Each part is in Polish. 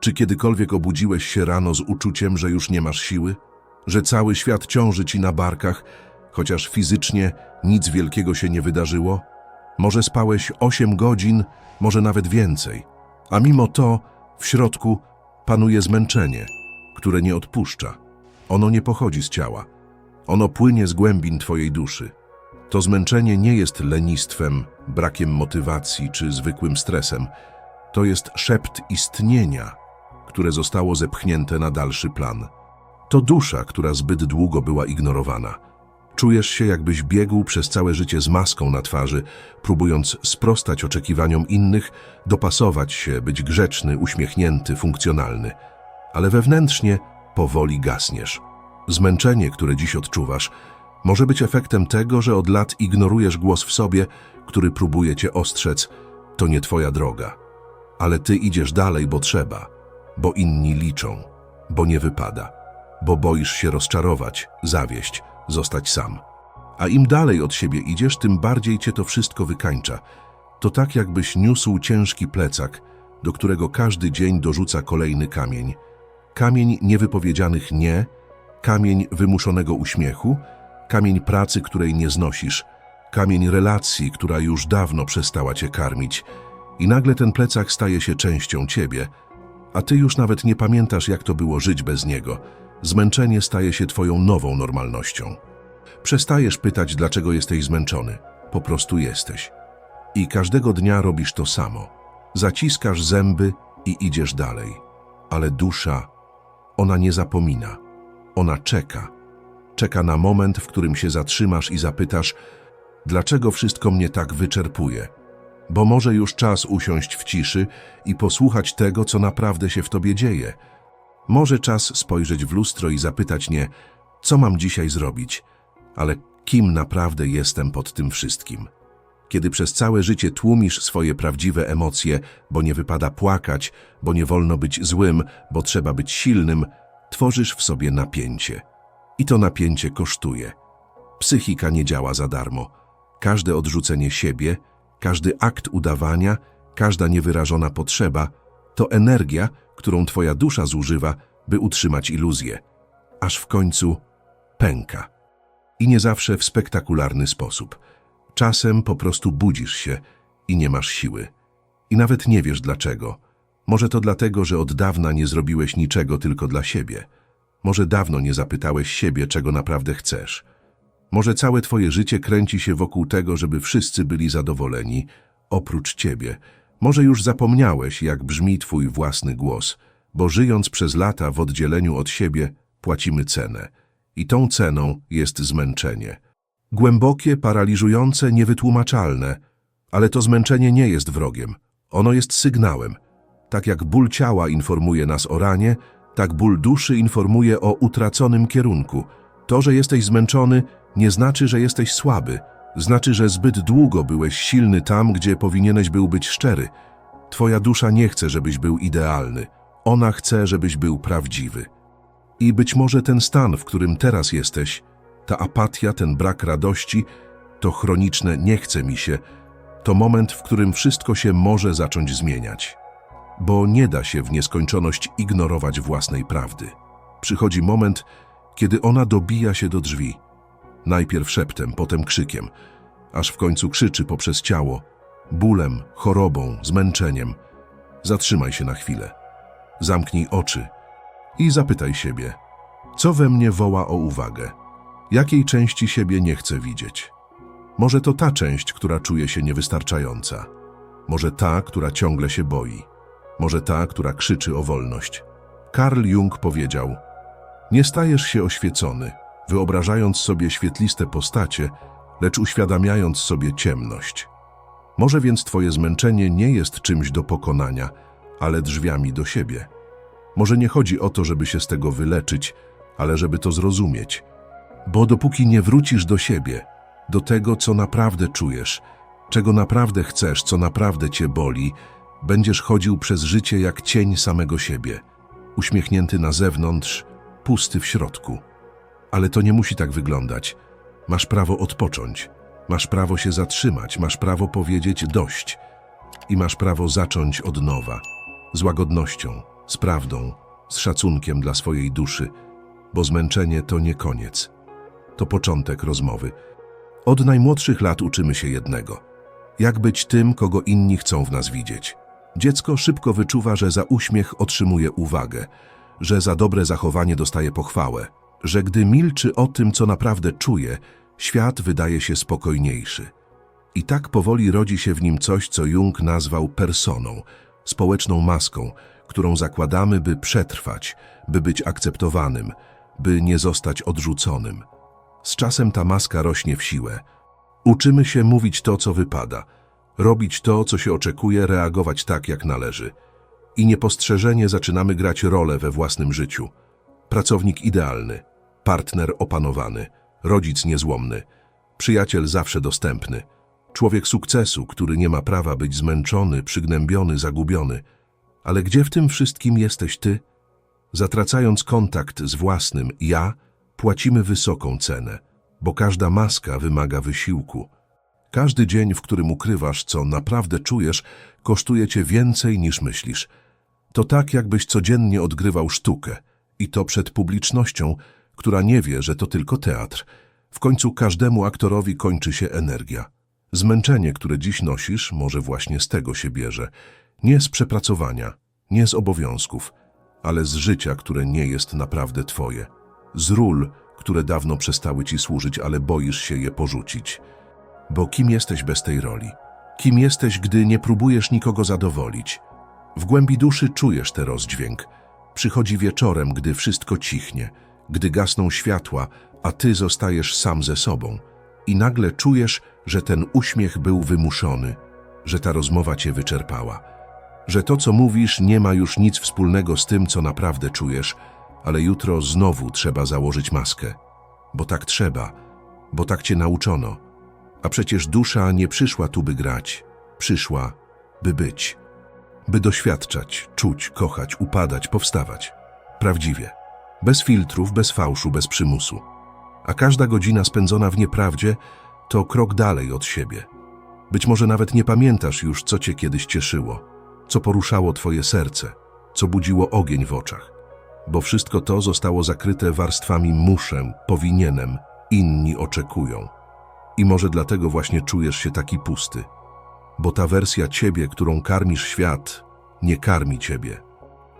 Czy kiedykolwiek obudziłeś się rano z uczuciem, że już nie masz siły? Że cały świat ciąży ci na barkach, chociaż fizycznie nic wielkiego się nie wydarzyło? Może spałeś 8 godzin, może nawet więcej, a mimo to w środku panuje zmęczenie, które nie odpuszcza. Ono nie pochodzi z ciała. Ono płynie z głębin twojej duszy. To zmęczenie nie jest lenistwem, brakiem motywacji czy zwykłym stresem. To jest szept istnienia, które zostało zepchnięte na dalszy plan. To dusza, która zbyt długo była ignorowana. Czujesz się, jakbyś biegł przez całe życie z maską na twarzy, próbując sprostać oczekiwaniom innych, dopasować się, być grzeczny, uśmiechnięty, funkcjonalny. Ale wewnętrznie powoli gasniesz. Zmęczenie, które dziś odczuwasz, może być efektem tego, że od lat ignorujesz głos w sobie, który próbuje cię ostrzec. To nie twoja droga. Ale ty idziesz dalej, bo trzeba, bo inni liczą, bo nie wypada, bo boisz się rozczarować, zawieść, zostać sam. A im dalej od siebie idziesz, tym bardziej cię to wszystko wykańcza. To tak, jakbyś niósł ciężki plecak, do którego każdy dzień dorzuca kolejny kamień. Kamień niewypowiedzianych nie, kamień wymuszonego uśmiechu, kamień pracy, której nie znosisz, kamień relacji, która już dawno przestała cię karmić. I nagle ten plecak staje się częścią ciebie, a ty już nawet nie pamiętasz, jak to było żyć bez niego. Zmęczenie staje się twoją nową normalnością. Przestajesz pytać, dlaczego jesteś zmęczony. Po prostu jesteś. I każdego dnia robisz to samo. Zaciskasz zęby i idziesz dalej. Ale dusza, ona nie zapomina. Ona czeka. Czeka na moment, w którym się zatrzymasz i zapytasz, dlaczego wszystko mnie tak wyczerpuje. Bo może już czas usiąść w ciszy i posłuchać tego, co naprawdę się w tobie dzieje. Może czas spojrzeć w lustro i zapytać nie, co mam dzisiaj zrobić, ale kim naprawdę jestem pod tym wszystkim. Kiedy przez całe życie tłumisz swoje prawdziwe emocje, bo nie wypada płakać, bo nie wolno być złym, bo trzeba być silnym, tworzysz w sobie napięcie. I to napięcie kosztuje. Psychika nie działa za darmo. Każde odrzucenie siebie, każdy akt udawania, każda niewyrażona potrzeba to energia, którą twoja dusza zużywa, by utrzymać iluzję. Aż w końcu pęka. I nie zawsze w spektakularny sposób. Czasem po prostu budzisz się i nie masz siły. I nawet nie wiesz dlaczego. Może to dlatego, że od dawna nie zrobiłeś niczego tylko dla siebie. Może dawno nie zapytałeś siebie, czego naprawdę chcesz. Może całe twoje życie kręci się wokół tego, żeby wszyscy byli zadowoleni, oprócz ciebie. Może już zapomniałeś, jak brzmi twój własny głos, bo żyjąc przez lata w oddzieleniu od siebie, płacimy cenę. I tą ceną jest zmęczenie. Głębokie, paraliżujące, niewytłumaczalne, ale to zmęczenie nie jest wrogiem. Ono jest sygnałem. Tak jak ból ciała informuje nas o ranie, tak ból duszy informuje o utraconym kierunku. To, że jesteś zmęczony, nie znaczy, że jesteś słaby. Znaczy, że zbyt długo byłeś silny tam, gdzie powinieneś był być szczery. Twoja dusza nie chce, żebyś był idealny. Ona chce, żebyś był prawdziwy. I być może ten stan, w którym teraz jesteś, ta apatia, ten brak radości, to chroniczne nie chce mi się, to moment, w którym wszystko się może zacząć zmieniać. Bo nie da się w nieskończoność ignorować własnej prawdy. Przychodzi moment, kiedy ona dobija się do drzwi. Najpierw szeptem, potem krzykiem, aż w końcu krzyczy poprzez ciało, bólem, chorobą, zmęczeniem. Zatrzymaj się na chwilę. Zamknij oczy i zapytaj siebie, co we mnie woła o uwagę? Jakiej części siebie nie chcę widzieć? Może to ta część, która czuje się niewystarczająca. Może ta, która ciągle się boi. Może ta, która krzyczy o wolność. Karl Jung powiedział, nie stajesz się oświecony, wyobrażając sobie świetliste postacie, lecz uświadamiając sobie ciemność. Może więc twoje zmęczenie nie jest czymś do pokonania, ale drzwiami do siebie. Może nie chodzi o to, żeby się z tego wyleczyć, ale żeby to zrozumieć. Bo dopóki nie wrócisz do siebie, do tego, co naprawdę czujesz, czego naprawdę chcesz, co naprawdę cię boli, będziesz chodził przez życie jak cień samego siebie, uśmiechnięty na zewnątrz, pusty w środku. Ale to nie musi tak wyglądać. Masz prawo odpocząć, masz prawo się zatrzymać, masz prawo powiedzieć dość i masz prawo zacząć od nowa, z łagodnością, z prawdą, z szacunkiem dla swojej duszy, bo zmęczenie to nie koniec. To początek rozmowy. Od najmłodszych lat uczymy się jednego. Jak być tym, kogo inni chcą w nas widzieć. Dziecko szybko wyczuwa, że za uśmiech otrzymuje uwagę, że za dobre zachowanie dostaje pochwałę, że gdy milczy o tym, co naprawdę czuje, świat wydaje się spokojniejszy. I tak powoli rodzi się w nim coś, co Jung nazwał personą, społeczną maską, którą zakładamy, by przetrwać, by być akceptowanym, by nie zostać odrzuconym. Z czasem ta maska rośnie w siłę. Uczymy się mówić to, co wypada, robić to, co się oczekuje, reagować tak, jak należy. I niepostrzeżenie zaczynamy grać rolę we własnym życiu. Pracownik idealny, partner opanowany, rodzic niezłomny, przyjaciel zawsze dostępny, człowiek sukcesu, który nie ma prawa być zmęczony, przygnębiony, zagubiony. Ale gdzie w tym wszystkim jesteś ty? Zatracając kontakt z własnym ja, płacimy wysoką cenę, bo każda maska wymaga wysiłku. Każdy dzień, w którym ukrywasz, co naprawdę czujesz, kosztuje cię więcej niż myślisz. To tak, jakbyś codziennie odgrywał sztukę i to przed publicznością, która nie wie, że to tylko teatr. W końcu każdemu aktorowi kończy się energia. Zmęczenie, które dziś nosisz, może właśnie z tego się bierze. Nie z przepracowania, nie z obowiązków, ale z życia, które nie jest naprawdę twoje. Z ról, które dawno przestały ci służyć, ale boisz się je porzucić. Bo kim jesteś bez tej roli? Kim jesteś, gdy nie próbujesz nikogo zadowolić? W głębi duszy czujesz ten rozdźwięk. Przychodzi wieczorem, gdy wszystko cichnie, gdy gasną światła, a ty zostajesz sam ze sobą. I nagle czujesz, że ten uśmiech był wymuszony, że ta rozmowa cię wyczerpała, że to, co mówisz, nie ma już nic wspólnego z tym, co naprawdę czujesz, ale jutro znowu trzeba założyć maskę. Bo tak trzeba, bo tak cię nauczono. A przecież dusza nie przyszła tu, by grać. Przyszła, by być. By doświadczać, czuć, kochać, upadać, powstawać. Prawdziwie. Bez filtrów, bez fałszu, bez przymusu. A każda godzina spędzona w nieprawdzie to krok dalej od siebie. Być może nawet nie pamiętasz już, co cię kiedyś cieszyło, co poruszało twoje serce, co budziło ogień w oczach. Bo wszystko to zostało zakryte warstwami muszę, powinienem, inni oczekują. I może dlatego właśnie czujesz się taki pusty. Bo ta wersja ciebie, którą karmisz świat, nie karmi ciebie.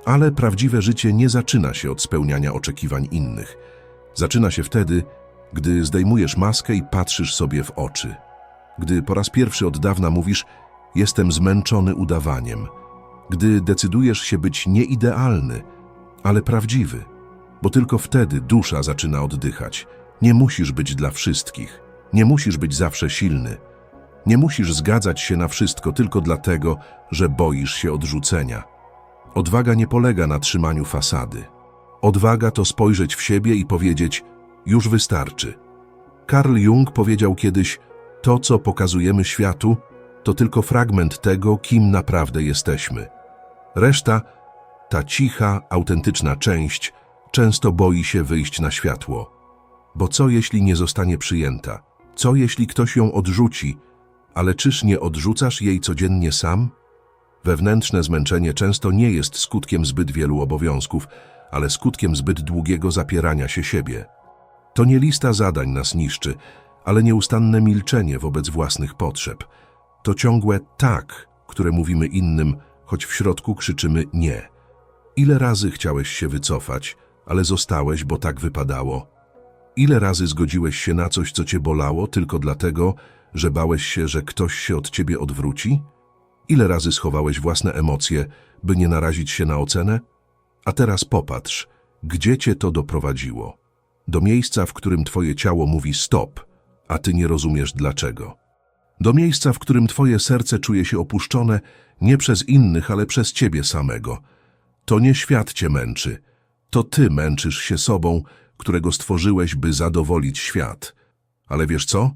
Ale prawdziwe życie nie zaczyna się od spełniania oczekiwań innych. Zaczyna się wtedy, gdy zdejmujesz maskę i patrzysz sobie w oczy. Gdy po raz pierwszy od dawna mówisz, jestem zmęczony udawaniem. Gdy decydujesz się być nieidealny, ale prawdziwy. Bo tylko wtedy dusza zaczyna oddychać. Nie musisz być dla wszystkich. Nie musisz być zawsze silny. Nie musisz zgadzać się na wszystko tylko dlatego, że boisz się odrzucenia. Odwaga nie polega na trzymaniu fasady. Odwaga to spojrzeć w siebie i powiedzieć: Już wystarczy. Carl Jung powiedział kiedyś: To, co pokazujemy światu, to tylko fragment tego, kim naprawdę jesteśmy. Reszta, ta cicha, autentyczna część, często boi się wyjść na światło. Bo co jeśli nie zostanie przyjęta? Co jeśli ktoś ją odrzuci? Ale czyż nie odrzucasz jej codziennie sam? Wewnętrzne zmęczenie często nie jest skutkiem zbyt wielu obowiązków, ale skutkiem zbyt długiego zapierania się siebie. To nie lista zadań nas niszczy, ale nieustanne milczenie wobec własnych potrzeb. To ciągłe tak, które mówimy innym, choć w środku krzyczymy nie. Ile razy chciałeś się wycofać, ale zostałeś, bo tak wypadało? Ile razy zgodziłeś się na coś, co cię bolało, tylko dlatego, że bałeś się, że ktoś się od ciebie odwróci? Ile razy schowałeś własne emocje, by nie narazić się na ocenę? A teraz popatrz, gdzie cię to doprowadziło. Do miejsca, w którym twoje ciało mówi stop, a ty nie rozumiesz dlaczego. Do miejsca, w którym twoje serce czuje się opuszczone nie przez innych, ale przez ciebie samego. To nie świat cię męczy, to ty męczysz się sobą, którego stworzyłeś, by zadowolić świat. Ale wiesz co?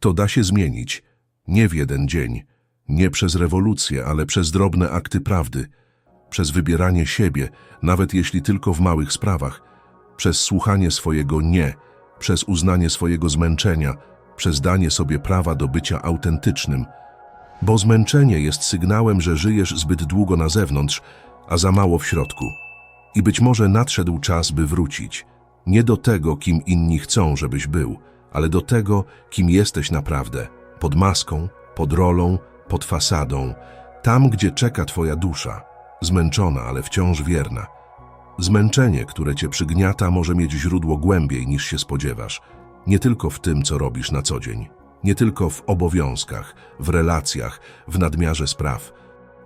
To da się zmienić, nie w jeden dzień, nie przez rewolucję, ale przez drobne akty prawdy, przez wybieranie siebie, nawet jeśli tylko w małych sprawach, przez słuchanie swojego nie, przez uznanie swojego zmęczenia, przez danie sobie prawa do bycia autentycznym. Bo zmęczenie jest sygnałem, że żyjesz zbyt długo na zewnątrz, a za mało w środku. I być może nadszedł czas, by wrócić. Nie do tego, kim inni chcą, żebyś był, ale do tego, kim jesteś naprawdę. Pod maską, pod rolą, pod fasadą. Tam, gdzie czeka twoja dusza. Zmęczona, ale wciąż wierna. Zmęczenie, które cię przygniata, może mieć źródło głębiej niż się spodziewasz. Nie tylko w tym, co robisz na co dzień. Nie tylko w obowiązkach, w relacjach, w nadmiarze spraw,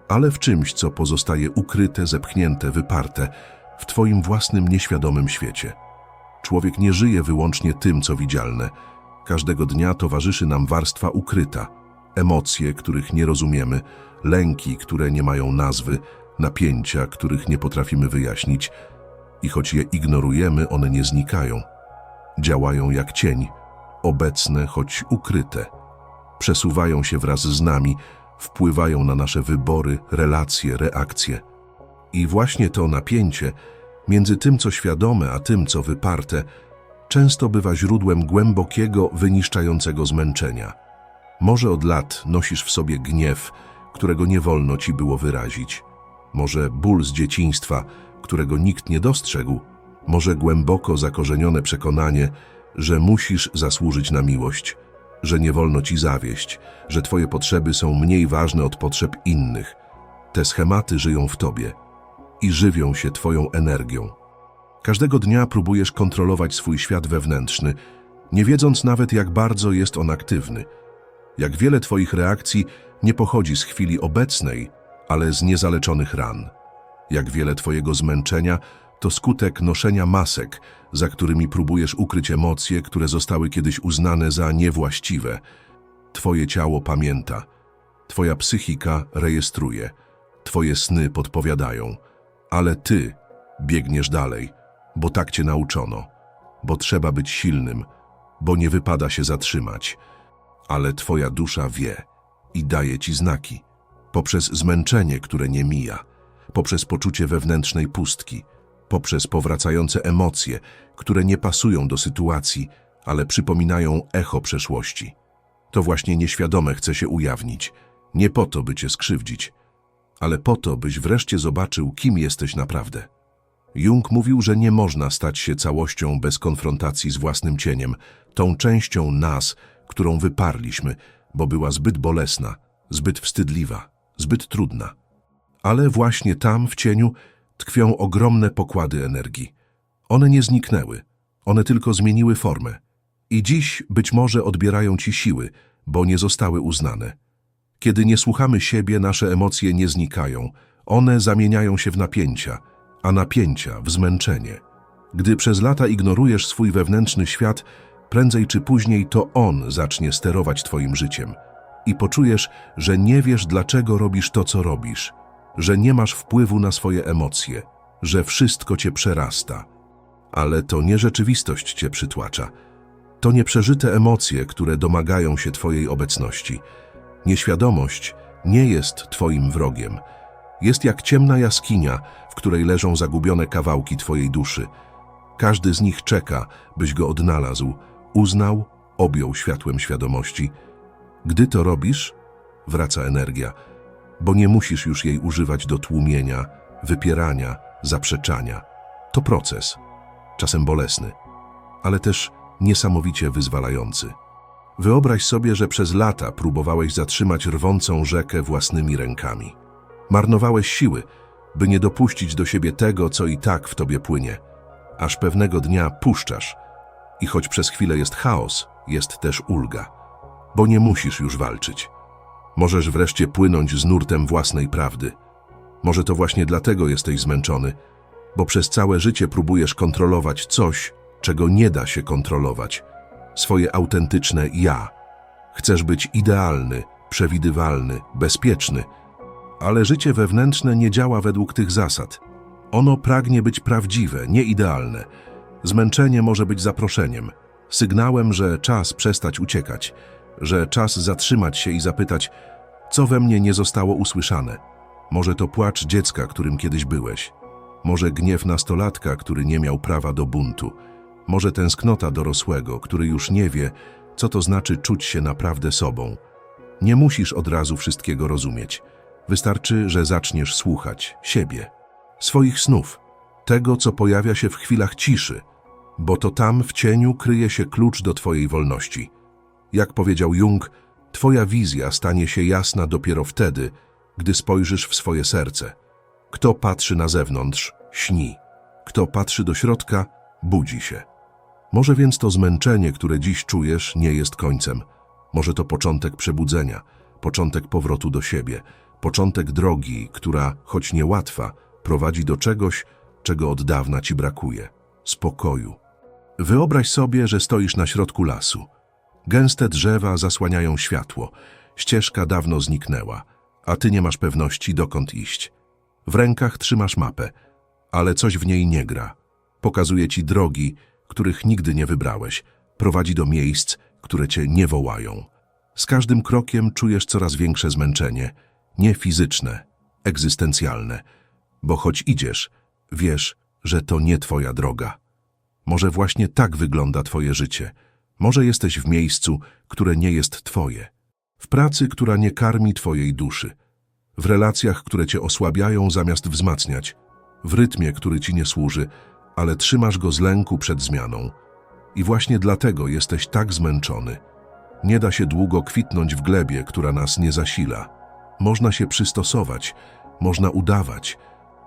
ale w czymś, co pozostaje ukryte, zepchnięte, wyparte w twoim własnym nieświadomym świecie. Człowiek nie żyje wyłącznie tym, co widzialne. Każdego dnia towarzyszy nam warstwa ukryta, emocje, których nie rozumiemy, lęki, które nie mają nazwy, napięcia, których nie potrafimy wyjaśnić i choć je ignorujemy, one nie znikają. Działają jak cień, obecne, choć ukryte. Przesuwają się wraz z nami, wpływają na nasze wybory, relacje, reakcje. I właśnie to napięcie między tym, co świadome, a tym, co wyparte, często bywa źródłem głębokiego, wyniszczającego zmęczenia. Może od lat nosisz w sobie gniew, którego nie wolno ci było wyrazić. Może ból z dzieciństwa, którego nikt nie dostrzegł. Może głęboko zakorzenione przekonanie, że musisz zasłużyć na miłość, że nie wolno ci zawieść, że twoje potrzeby są mniej ważne od potrzeb innych. Te schematy żyją w tobie i żywią się twoją energią. Każdego dnia próbujesz kontrolować swój świat wewnętrzny, nie wiedząc nawet jak bardzo jest on aktywny. Jak wiele twoich reakcji nie pochodzi z chwili obecnej, ale z niezaleczonych ran. Jak wiele twojego zmęczenia to skutek noszenia masek, za którymi próbujesz ukryć emocje, które zostały kiedyś uznane za niewłaściwe. Twoje ciało pamięta, twoja psychika rejestruje, twoje sny podpowiadają, ale ty biegniesz dalej, bo tak cię nauczono, bo trzeba być silnym, bo nie wypada się zatrzymać. Ale twoja dusza wie i daje ci znaki, poprzez zmęczenie, które nie mija, poprzez poczucie wewnętrznej pustki, poprzez powracające emocje, które nie pasują do sytuacji, ale przypominają echo przeszłości. To właśnie nieświadome chce się ujawnić, nie po to, by cię skrzywdzić, ale po to, byś wreszcie zobaczył, kim jesteś naprawdę. Jung mówił, że nie można stać się całością bez konfrontacji z własnym cieniem, tą częścią nas, którą wyparliśmy, bo była zbyt bolesna, zbyt wstydliwa, zbyt trudna. Ale właśnie tam, w cieniu, tkwią ogromne pokłady energii. One nie zniknęły, one tylko zmieniły formę. I dziś być może odbierają ci siły, bo nie zostały uznane. Kiedy nie słuchamy siebie, nasze emocje nie znikają, one zamieniają się w napięcia, a napięcia w zmęczenie. Gdy przez lata ignorujesz swój wewnętrzny świat, prędzej czy później to on zacznie sterować twoim życiem. I poczujesz, że nie wiesz, dlaczego robisz to, co robisz, że nie masz wpływu na swoje emocje, że wszystko cię przerasta. Ale to nie rzeczywistość cię przytłacza. To nieprzeżyte emocje, które domagają się twojej obecności. Nieświadomość nie jest twoim wrogiem. Jest jak ciemna jaskinia, w której leżą zagubione kawałki twojej duszy. Każdy z nich czeka, byś go odnalazł, uznał, objął światłem świadomości. Gdy to robisz, wraca energia, bo nie musisz już jej używać do tłumienia, wypierania, zaprzeczania. To proces, czasem bolesny, ale też niesamowicie wyzwalający. Wyobraź sobie, że przez lata próbowałeś zatrzymać rwącą rzekę własnymi rękami. Marnowałeś siły, by nie dopuścić do siebie tego, co i tak w tobie płynie. Aż pewnego dnia puszczasz i choć przez chwilę jest chaos, jest też ulga, bo nie musisz już walczyć. Możesz wreszcie płynąć z nurtem własnej prawdy. Może to właśnie dlatego jesteś zmęczony, bo przez całe życie próbujesz kontrolować coś, czego nie da się kontrolować. Swoje autentyczne ja. Chcesz być idealny, przewidywalny, bezpieczny, ale życie wewnętrzne nie działa według tych zasad. Ono pragnie być prawdziwe, nie idealne. Zmęczenie może być zaproszeniem, sygnałem, że czas przestać uciekać, że czas zatrzymać się i zapytać, co we mnie nie zostało usłyszane. Może to płacz dziecka, którym kiedyś byłeś. Może gniew nastolatka, który nie miał prawa do buntu. Może tęsknota dorosłego, który już nie wie, co to znaczy czuć się naprawdę sobą. Nie musisz od razu wszystkiego rozumieć. Wystarczy, że zaczniesz słuchać siebie. swoich snów, tego, co pojawia się w chwilach ciszy, bo to tam w cieniu kryje się klucz do Twojej wolności. Jak powiedział Jung, Twoja wizja stanie się jasna dopiero wtedy, gdy spojrzysz w swoje serce. Kto patrzy na zewnątrz, śni. Kto patrzy do środka, budzi się. Może więc to zmęczenie, które dziś czujesz, nie jest końcem. Może to początek przebudzenia, początek powrotu do siebie, początek drogi, która, choć niełatwa, prowadzi do czegoś, czego od dawna ci brakuje spokoju. Wyobraź sobie, że stoisz na środku lasu. Gęste drzewa zasłaniają światło, ścieżka dawno zniknęła, a ty nie masz pewności, dokąd iść. W rękach trzymasz mapę, ale coś w niej nie gra. Pokazuje ci drogi, których nigdy nie wybrałeś, prowadzi do miejsc, które cię nie wołają. Z każdym krokiem czujesz coraz większe zmęczenie, nie fizyczne, egzystencjalne, bo choć idziesz, wiesz, że to nie twoja droga. Może właśnie tak wygląda twoje życie. Może jesteś w miejscu, które nie jest twoje. W pracy, która nie karmi twojej duszy. W relacjach, które cię osłabiają zamiast wzmacniać. W rytmie, który ci nie służy, ale trzymasz go z lęku przed zmianą. I właśnie dlatego jesteś tak zmęczony. Nie da się długo kwitnąć w glebie, która nas nie zasila. Można się przystosować, można udawać,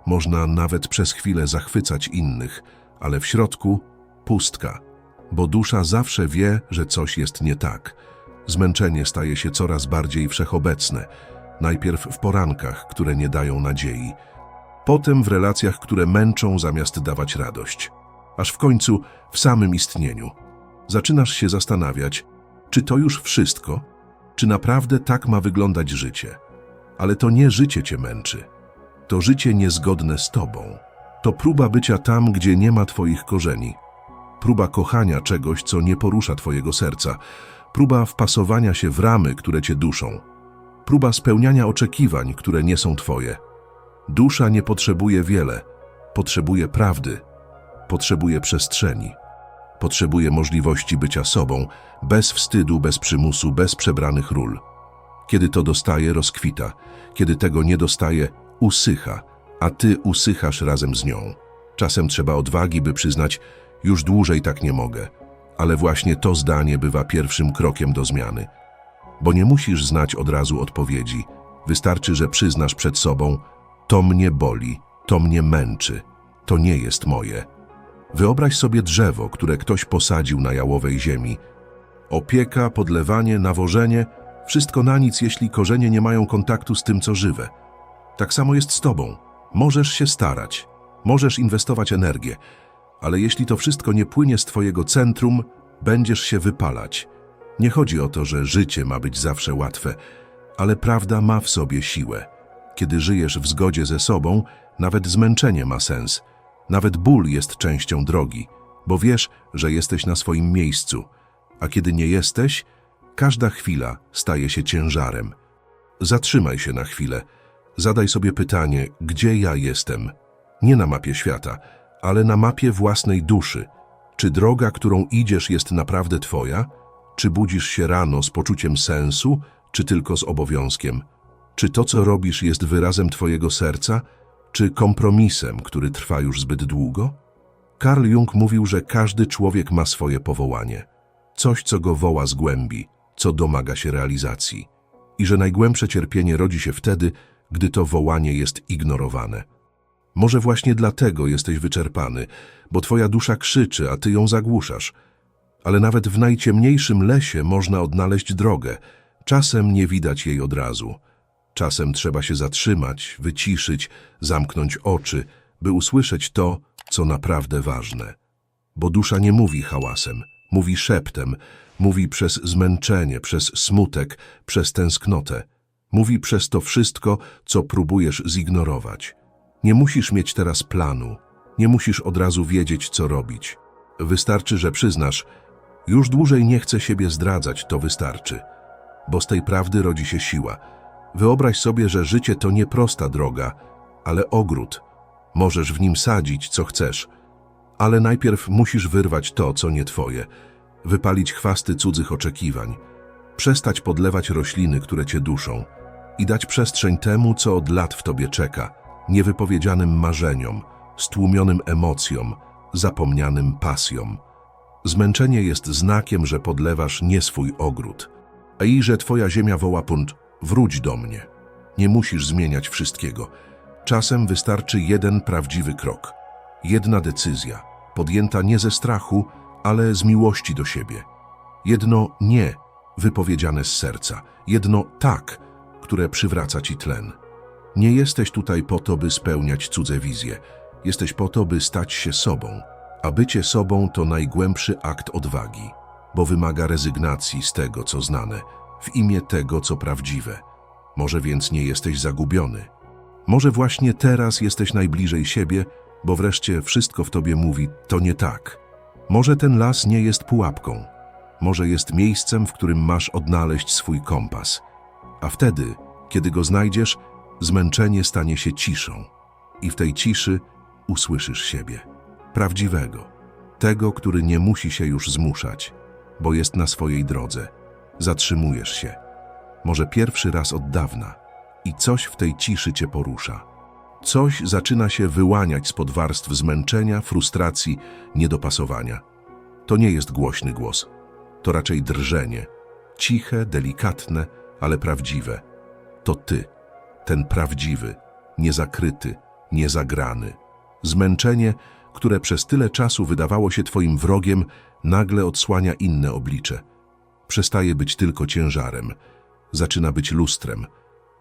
można nawet przez chwilę zachwycać innych, ale w środku pustka, bo dusza zawsze wie, że coś jest nie tak. Zmęczenie staje się coraz bardziej wszechobecne, najpierw w porankach, które nie dają nadziei, potem w relacjach, które męczą zamiast dawać radość, aż w końcu w samym istnieniu. Zaczynasz się zastanawiać, czy to już wszystko, czy naprawdę tak ma wyglądać życie. Ale to nie życie cię męczy, to życie niezgodne z tobą. To próba bycia tam, gdzie nie ma twoich korzeni. Próba kochania czegoś, co nie porusza twojego serca. Próba wpasowania się w ramy, które cię duszą. Próba spełniania oczekiwań, które nie są twoje. Dusza nie potrzebuje wiele. Potrzebuje prawdy. Potrzebuje przestrzeni. Potrzebuje możliwości bycia sobą, bez wstydu, bez przymusu, bez przebranych ról. Kiedy to dostaje, rozkwita. Kiedy tego nie dostaje, usycha, a ty usychasz razem z nią. Czasem trzeba odwagi, by przyznać, już dłużej tak nie mogę. Ale właśnie to zdanie bywa pierwszym krokiem do zmiany. Bo nie musisz znać od razu odpowiedzi. Wystarczy, że przyznasz przed sobą, to mnie boli, to mnie męczy, to nie jest moje. Wyobraź sobie drzewo, które ktoś posadził na jałowej ziemi. Opieka, podlewanie, nawożenie, wszystko na nic, jeśli korzenie nie mają kontaktu z tym, co żywe. Tak samo jest z tobą. Możesz się starać, możesz inwestować energię, ale jeśli to wszystko nie płynie z twojego centrum, będziesz się wypalać. Nie chodzi o to, że życie ma być zawsze łatwe, ale prawda ma w sobie siłę. Kiedy żyjesz w zgodzie ze sobą, nawet zmęczenie ma sens. Nawet ból jest częścią drogi, bo wiesz, że jesteś na swoim miejscu, a kiedy nie jesteś, każda chwila staje się ciężarem. Zatrzymaj się na chwilę. Zadaj sobie pytanie, gdzie ja jestem? Nie na mapie świata, ale na mapie własnej duszy. Czy droga, którą idziesz, jest naprawdę twoja? Czy budzisz się rano z poczuciem sensu, czy tylko z obowiązkiem? Czy to, co robisz, jest wyrazem twojego serca, czy kompromisem, który trwa już zbyt długo? Karl Jung mówił, że każdy człowiek ma swoje powołanie. Coś, co go woła z głębi, co domaga się realizacji. I że najgłębsze cierpienie rodzi się wtedy, gdy to wołanie jest ignorowane. Może właśnie dlatego jesteś wyczerpany, bo twoja dusza krzyczy, a ty ją zagłuszasz. Ale nawet w najciemniejszym lesie można odnaleźć drogę. Czasem nie widać jej od razu. Czasem trzeba się zatrzymać, wyciszyć, zamknąć oczy, by usłyszeć to, co naprawdę ważne. Bo dusza nie mówi hałasem, mówi szeptem, mówi przez zmęczenie, przez smutek, przez tęsknotę. Mówi przez to wszystko, co próbujesz zignorować. Nie musisz mieć teraz planu, nie musisz od razu wiedzieć, co robić. Wystarczy, że przyznasz, już dłużej nie chcę siebie zdradzać, to wystarczy. Bo z tej prawdy rodzi się siła. Wyobraź sobie, że życie to nie prosta droga, ale ogród. Możesz w nim sadzić, co chcesz, ale najpierw musisz wyrwać to, co nie twoje, wypalić chwasty cudzych oczekiwań, przestać podlewać rośliny, które cię duszą i dać przestrzeń temu, co od lat w tobie czeka, niewypowiedzianym marzeniom, stłumionym emocjom, zapomnianym pasjom. Zmęczenie jest znakiem, że podlewasz nie swój ogród, a i że twoja ziemia woła punt, wróć do mnie. Nie musisz zmieniać wszystkiego. Czasem wystarczy jeden prawdziwy krok, jedna decyzja, podjęta nie ze strachu, ale z miłości do siebie. Jedno nie, wypowiedziane z serca, jedno tak, które przywraca ci tlen. Nie jesteś tutaj po to, by spełniać cudze wizje. Jesteś po to, by stać się sobą. A bycie sobą to najgłębszy akt odwagi, bo wymaga rezygnacji z tego, co znane, w imię tego, co prawdziwe. Może więc nie jesteś zagubiony. Może właśnie teraz jesteś najbliżej siebie, bo wreszcie wszystko w tobie mówi, to nie tak. Może ten las nie jest pułapką. Może jest miejscem, w którym masz odnaleźć swój kompas. A wtedy, kiedy go znajdziesz, zmęczenie stanie się ciszą. I w tej ciszy usłyszysz siebie. Prawdziwego. Tego, który nie musi się już zmuszać, bo jest na swojej drodze. Zatrzymujesz się. Może pierwszy raz od dawna. I coś w tej ciszy cię porusza. Coś zaczyna się wyłaniać spod warstw zmęczenia, frustracji, niedopasowania. To nie jest głośny głos. To raczej drżenie. Ciche, delikatne, ale prawdziwe. To ty, ten prawdziwy, niezakryty, niezagrany. Zmęczenie, które przez tyle czasu wydawało się twoim wrogiem, nagle odsłania inne oblicze. Przestaje być tylko ciężarem. Zaczyna być lustrem.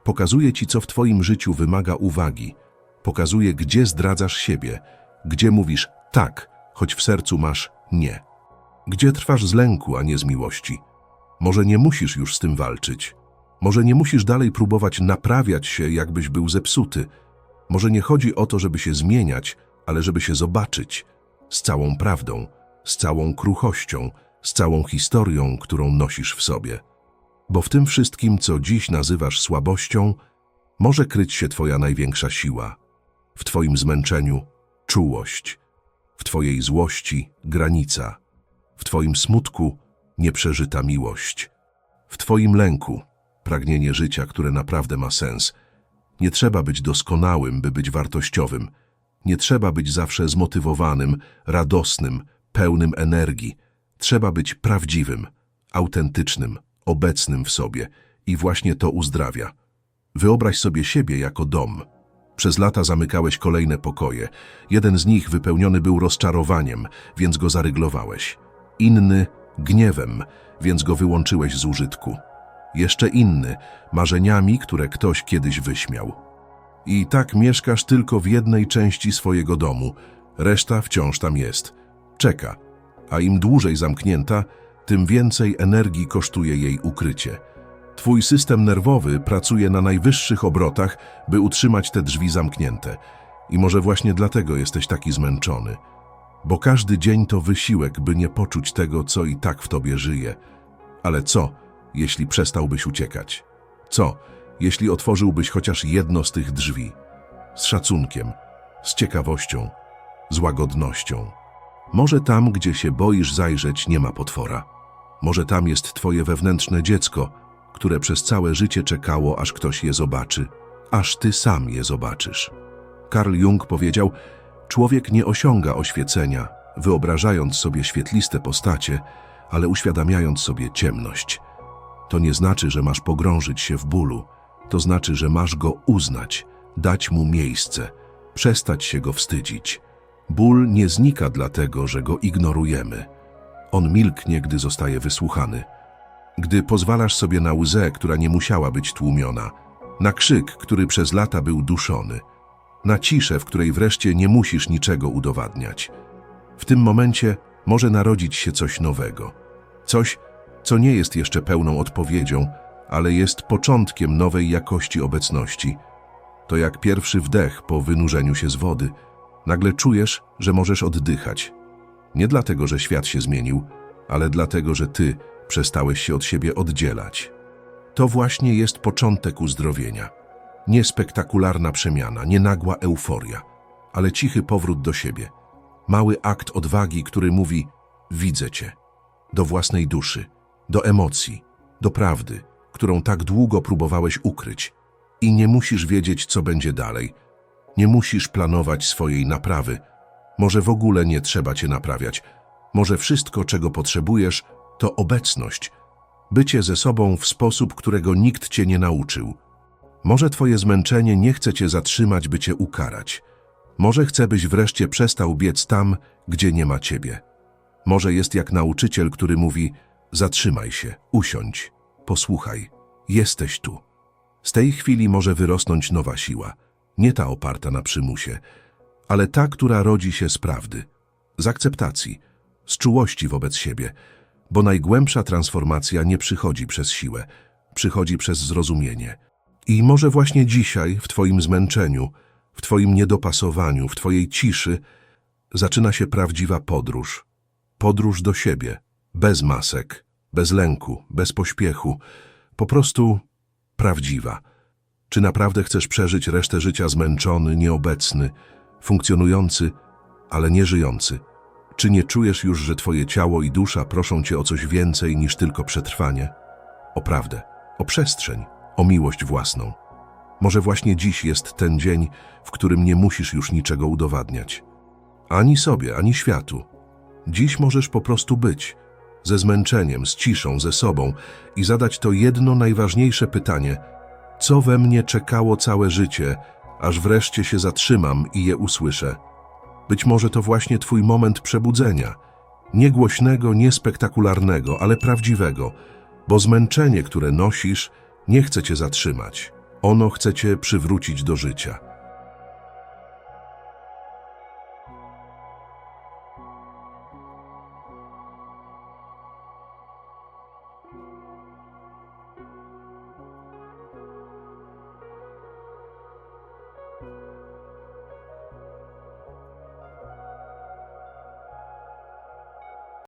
Pokazuje ci, co w twoim życiu wymaga uwagi. Pokazuje, gdzie zdradzasz siebie, gdzie mówisz tak, choć w sercu masz nie. Gdzie trwasz z lęku, a nie z miłości. Może nie musisz już z tym walczyć. Może nie musisz dalej próbować naprawiać się, jakbyś był zepsuty. Może nie chodzi o to, żeby się zmieniać, ale żeby się zobaczyć z całą prawdą, z całą kruchością, z całą historią, którą nosisz w sobie. Bo w tym wszystkim, co dziś nazywasz słabością, może kryć się Twoja największa siła. W Twoim zmęczeniu czułość, w Twojej złości granica, w Twoim smutku nieprzeżyta miłość, w Twoim lęku pragnienie życia, które naprawdę ma sens. Nie trzeba być doskonałym, by być wartościowym. Nie trzeba być zawsze zmotywowanym, radosnym, pełnym energii. Trzeba być prawdziwym, autentycznym, obecnym w sobie i właśnie to uzdrawia. Wyobraź sobie siebie jako dom. Przez lata zamykałeś kolejne pokoje. Jeden z nich wypełniony był rozczarowaniem, więc go zaryglowałeś. Inny gniewem, więc go wyłączyłeś z użytku. Jeszcze inny marzeniami, które ktoś kiedyś wyśmiał. I tak mieszkasz tylko w jednej części swojego domu, reszta wciąż tam jest. Czeka, a im dłużej zamknięta, tym więcej energii kosztuje jej ukrycie. Twój system nerwowy pracuje na najwyższych obrotach, by utrzymać te drzwi zamknięte. I może właśnie dlatego jesteś taki zmęczony. Bo każdy dzień to wysiłek, by nie poczuć tego, co i tak w tobie żyje. Ale co, jeśli przestałbyś uciekać? Co, jeśli otworzyłbyś chociaż jedno z tych drzwi? Z szacunkiem, z ciekawością, z łagodnością. Może tam, gdzie się boisz zajrzeć, nie ma potwora. Może tam jest twoje wewnętrzne dziecko, które przez całe życie czekało, aż ktoś je zobaczy, aż ty sam je zobaczysz. Karl Jung powiedział, człowiek nie osiąga oświecenia, wyobrażając sobie świetliste postacie, ale uświadamiając sobie ciemność. To nie znaczy, że masz pogrążyć się w bólu. To znaczy, że masz go uznać, dać mu miejsce, przestać się go wstydzić. Ból nie znika dlatego, że go ignorujemy. On milknie, gdy zostaje wysłuchany. Gdy pozwalasz sobie na łzę, która nie musiała być tłumiona, na krzyk, który przez lata był duszony, na ciszę, w której wreszcie nie musisz niczego udowadniać. W tym momencie może narodzić się coś nowego. Coś, co nie jest jeszcze pełną odpowiedzią, ale jest początkiem nowej jakości obecności. To jak pierwszy wdech po wynurzeniu się z wody. Nagle czujesz, że możesz oddychać. Nie dlatego, że świat się zmienił, ale dlatego, że ty przestałeś się od siebie oddzielać. To właśnie jest początek uzdrowienia. Nie spektakularna przemiana, nie nagła euforia, ale cichy powrót do siebie. Mały akt odwagi, który mówi: Widzę cię, do własnej duszy do emocji, do prawdy, którą tak długo próbowałeś ukryć. I nie musisz wiedzieć, co będzie dalej. Nie musisz planować swojej naprawy. Może w ogóle nie trzeba cię naprawiać. Może wszystko, czego potrzebujesz, to obecność. Bycie ze sobą w sposób, którego nikt cię nie nauczył. Może twoje zmęczenie nie chce cię zatrzymać, by cię ukarać. Może chce, byś wreszcie przestał biec tam, gdzie nie ma ciebie. Może jest jak nauczyciel, który mówi: Zatrzymaj się, usiądź, posłuchaj, jesteś tu. Z tej chwili może wyrosnąć nowa siła, nie ta oparta na przymusie, ale ta, która rodzi się z prawdy, z akceptacji, z czułości wobec siebie, bo najgłębsza transformacja nie przychodzi przez siłę, przychodzi przez zrozumienie. I może właśnie dzisiaj, w Twoim zmęczeniu, w Twoim niedopasowaniu, w Twojej ciszy, zaczyna się prawdziwa podróż. Podróż do siebie, bez masek, bez lęku, bez pośpiechu, po prostu prawdziwa. Czy naprawdę chcesz przeżyć resztę życia zmęczony, nieobecny, funkcjonujący, ale nie żyjący? Czy nie czujesz już, że Twoje ciało i dusza proszą Cię o coś więcej niż tylko przetrwanie? O prawdę, o przestrzeń, o miłość własną. Może właśnie dziś jest ten dzień, w którym nie musisz już niczego udowadniać. Ani sobie, ani światu. Dziś możesz po prostu być, ze zmęczeniem, z ciszą, ze sobą i zadać to jedno najważniejsze pytanie: co we mnie czekało całe życie, aż wreszcie się zatrzymam i je usłyszę? Być może to właśnie Twój moment przebudzenia. Nie głośnego, nie spektakularnego, ale prawdziwego, bo zmęczenie, które nosisz, nie chce Cię zatrzymać. Ono chce Cię przywrócić do życia.